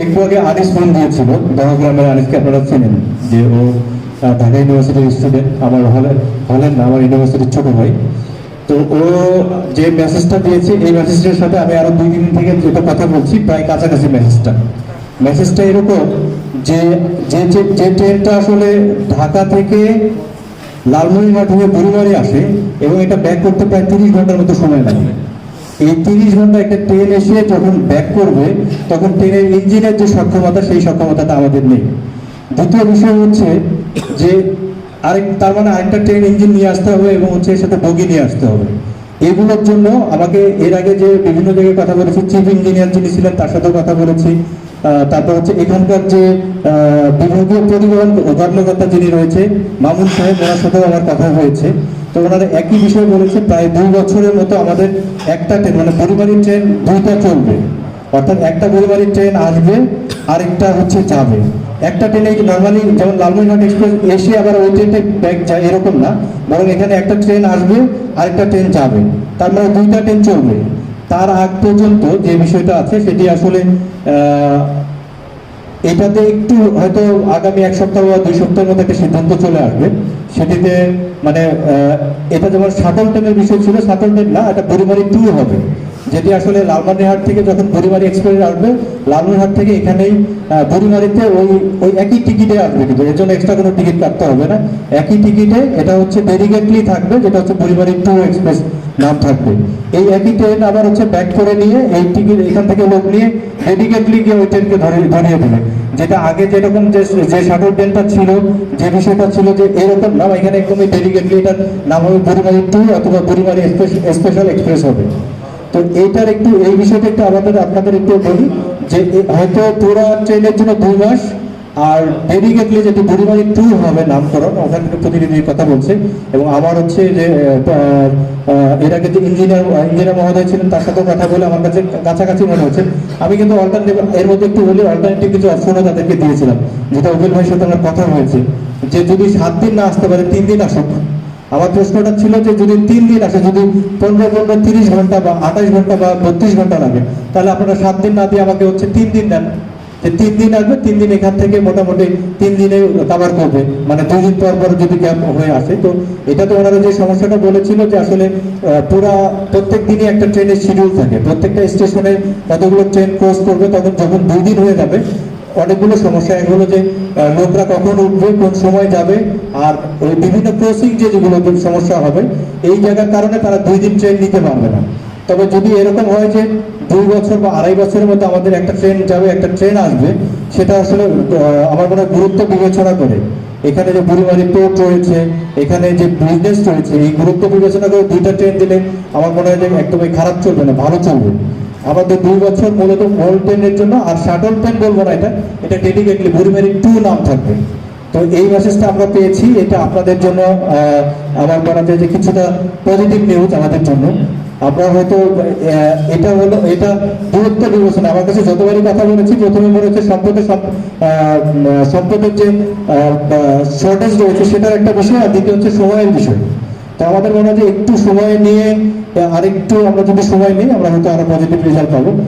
একটু আগে আনিস ফোন দিয়েছিল, দহগ্রামের আনিসকে আপনারা চেনেন, যে ও ঢাকা ইউনিভার্সিটির স্টুডেন্ট আমার হলে, হলেন না, আমার ইউনিভার্সিটির ছোট ভাই। তো ও যে মেসেজটা দিয়েছে, এই মেসেজটার সাথে আমি আরও দুই দিন থেকে যেটা কথা বলছি, প্রায় কাছাকাছি মেসেজটা মেসেজটা এরকম যে যে যে- ট্রেনটা আসলে ঢাকা থেকে লালমনিরহাট হয়ে বুড়িবাড়ি আসে, এবং এটা ব্যাক করতে প্রায় তিরিশ ঘণ্টার মতো সময় লাগে। এই তিরিশ ঘণ্টা একটা ট্রেন এসে যখন ব্যাক করবে, তখন ট্রেনের ইঞ্জিনের যে সক্ষমতা, সেই সক্ষমতাটা আমাদের নেই। দ্বিতীয় বিষয় হচ্ছে যে আরেক, তার মানে আরেকটা ট্রেন ইঞ্জিন নিয়ে আসতে হবে এবং হচ্ছে এর সাথে বগি নিয়ে আসতে হবে। এগুলোর জন্য আমাকে এর আগে যে বিভিন্ন জায়গায় কথা বলেছি চিফ ইঞ্জিনিয়ার যিনি ছিলেন, তার সাথেও কথা বলেছি। তারপর হচ্ছে এখানকার যে বিভাগীয় পরিবহন কর্মকর্তা যিনি রয়েছে, মামুন সাহেব, ওনার সাথেও আমার কথা হয়েছে। তো ওনারা একই বিষয় বলেছে, প্রায় দুই বছরের মতো আমাদের একটা ট্রেন মানে পরিবারী ট্রেন দুইটা চলবে। অর্থাৎ একটা পরিবারী ট্রেন আসবে, আরেকটা হচ্ছে যাবে। একটা ট্রেনে নর্মালি যেমন লালমনিরহাট এক্সপ্রেস, এসে আবার ওই ট্রেনটা ব্যাক যায়, এরকম না। বরং এখানে একটা ট্রেন আসবে, আরেকটা ট্রেন যাবে। তার মানে দুইটা ট্রেন চলবে। তার আগ পর্যন্ত যে বিষয়টা আছে সেটি আসলে এটাতে একটু হয়তো আগামী এক সপ্তাহ বা দুই সপ্তাহের মধ্যে একটা সিদ্ধান্ত চলে আসবে। সেটিতে মানে এটা যেমন শাটল ট্রেনের বিষয় ছিল শাটল ট্রেন না, এটা পরিবারী টু হবে। যেটি আসলে লালমানিরহাট থেকে যখন বুড়িমারি এক্সপ্রেস আসবে লালমানিরহাট থেকে এখানেই বুড়িমারিতে ওই ওই একই টিকিটে আসবে কিন্তু। এর জন্য এক্সট্রা কোনো টিকিট কাটতে হবে না। একই টিকিটে এটা হচ্ছে ডেডিকেটলি থাকবে, যেটা হচ্ছে বুড়িমারি টু এক্সপ্রেস নাম থাকবে। এই একই ট্রেন আবার হচ্ছে ব্যাক করে নিয়ে এই টিকিট এখান থেকে লোক নিয়ে ডেডিকেটলি গিয়ে ওই ট্রেনকে ধরে, ধরিয়ে দেবে যেটা আগে যেরকম যে যে শাটল ট্রেনটা ছিল, যে বিষয়টা ছিল যে এরকম নাম এখানে একদমই ডেডিকেটলি এটার নাম হবে বুড়িমারি টু অথবা বুড়িমারি স্পেশাল এক্সপ্রেস হবে। তো এইটার একটু, এই বিষয়টা একটু আমাদের, আপনাদের একটু বলি যে হয়তো পুরো ট্রেনের জন্য দুই মাস আর ডেডিকেটলি যেটি বুড়িমারি টু হবে নামকরণ ওখান থেকে প্রতিনিধির কথা বলছে, এবং আমার হচ্ছে যে এর আগে যে ইঞ্জিনিয়ার ইঞ্জিনিয়ার মহোদয় ছিলেন, তার সাথেও কথা বলে আমার কাছে কাছাকাছি মনে হচ্ছে। আমি কিন্তু অল্টারনেটিভ এর মধ্যে একটু হলে অল্টারনেটিভ কিছু অপশনও তাদেরকে দিয়েছিলাম, যেটা উবেল ভাইয়ের সাথে আমার কথা হয়েছে, যে যদি সাত দিন না আসতে পারে, তিন দিন আসুক। আমার প্রশ্নটা ছিল যে যদি তিন দিন আসে, যদি পনেরো পনেরো, তিরিশ ঘণ্টা বা আঠাশ ঘণ্টা বা বত্রিশ ঘণ্টা লাগে, তাহলে আপনারা সাত দিন না দিয়ে আমাকে হচ্ছে তিন দিন দেন। তিন দিন আসবে, তিন দিন এখান থেকে মোটামুটি তিন দিনে কাভার করবে। মানে দুই দিন পর পর যদি ক্যাম্প হয়ে আসে, তো এটা তো ওনারা যে সমস্যাটা বলেছিল যে আসলে পুরা প্রত্যেক দিনই একটা ট্রেনের শিডিউল থাকে। প্রত্যেকটা স্টেশনে কতগুলো ট্রেন ক্রস করবে, তখন যখন দুই দিন হয়ে যাবে, অনেকগুলো সমস্যা। এক হলো যে লোকরা কখন উঠবে, কোন সময় যাবে, আর ওই বিভিন্ন ক্রসিং যে যেগুলো সমস্যা হবে, এই জায়গার কারণে তারা দুই দিন ট্রেন নিতে পারবে না। তবে যদি এরকম হয় যে দুই বছর বা আড়াই বছরের মধ্যে আমাদের একটা ট্রেন যাবে, একটা ট্রেন আসবে। সেটা আসলে আমার মনে হয় গুরুত্ব বিবেচনা করে। এখানে যে বুড়িমারি পোর্ট রয়েছে, এখানে যে বিজনেস রয়েছে এই গুরুত্ব বিবেচনা করে দুইটা ট্রেন দিলে আমার মনে হয় যে একদমই খারাপ চলবে না, ভালো চলবে। আমাদের দুই বছর মূলত মোল ট্রেনের জন্য, আর শাটল ট্রেন বলব না এটা এটা ডেডিকেটলি বুড়িমারি টু নাম থাকবে। তো এই মেসেজটা আমরা পেয়েছি, এটা আপনাদের জন্য আমার মনে হয় যে কিছুটা পজিটিভ নিউজ আমাদের জন্য। আমরা হয়তো এটা হলো, এটা দূরত্ব বিবেচনা। আমার কাছে যতবারই কথা বলেছি, প্রথমে মনে হচ্ছে সম্পদের সম্পদের যে শর্টেজ রয়েছে, সেটার একটা বিষয়, আর দ্বিতীয় হচ্ছে সময়ের বিষয়। তো আমাদের মনে হয় যে একটু সময় নিয়ে আরেকটু আমরা যদি সময় নিই, আমরা হয়তো আরও পজিটিভ রেজাল্ট পাবো।